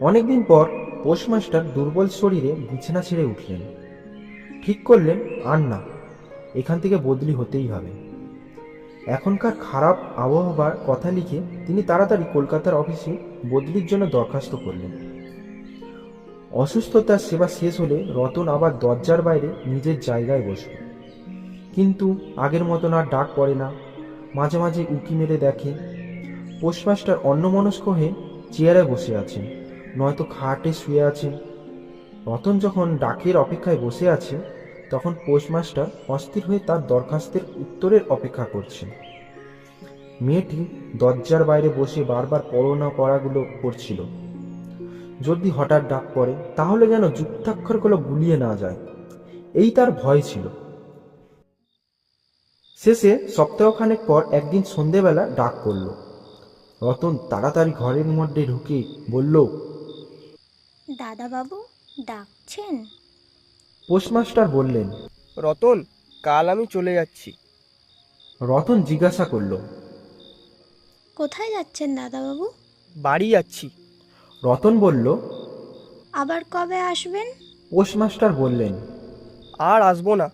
অনেকদিন পর পোস্টমাস্টার দুর্বল শরীরে বিছানা ছেড়ে উঠলেন। ঠিক করলেন, আর না, এখান থেকে বদলি হতেই হবে। এখনকার খারাপ আবহাওয়ার কথা লিখে তিনি তাড়াতাড়ি কলকাতার অফিসে বদলির জন্য দরখাস্ত করলেন। অসুস্থতার সেবা শেষ হলে রতন আবার দরজার বাইরে নিজের জায়গায় বসল। কিন্তু আগের মতন আর ডাক পড়ে না। মাঝে মাঝে উকি মেরে দেখে। পোস্টমাস্টার অন্যমনস্ক হয়ে চেয়ারে বসে আছেন। নয়তো খাটে শুয়ে আছে। রতন যখন ডাকের অপেক্ষায় বসে আছে, তখন পোস্টমাস্টার অস্থির হয়ে তার দরখাস্তের উত্তরের অপেক্ষা করছে মেয়েটি দরজার বাইরে বসে বারবার পড়না পড়াগুলো করছিল। যদি হঠাৎ ডাক পড়ে, তাহলে যেন যুক্তাক্ষরগুলো গুলিয়ে না যায়। এই তার ভয় ছিল। শেষে সপ্তাহখানেক পর একদিন সন্ধেবেলা ডাক পড়ল। রতন তাড়াতাড়ি ঘরের মধ্যে ঢুকে বলল দাদাবাবু ডাকছেন। পোস্টমাস্টার বললেন রতন কাল আমি চলে যাচ্ছি। রতন জিজ্ঞাসা করল কোথায় যাচ্ছেন দাদাবাবু? বাড়ি যাচ্ছি। রতন বলল আবার কবে আসবেন? পোস্টমাস্টার বললেন আর আসব না।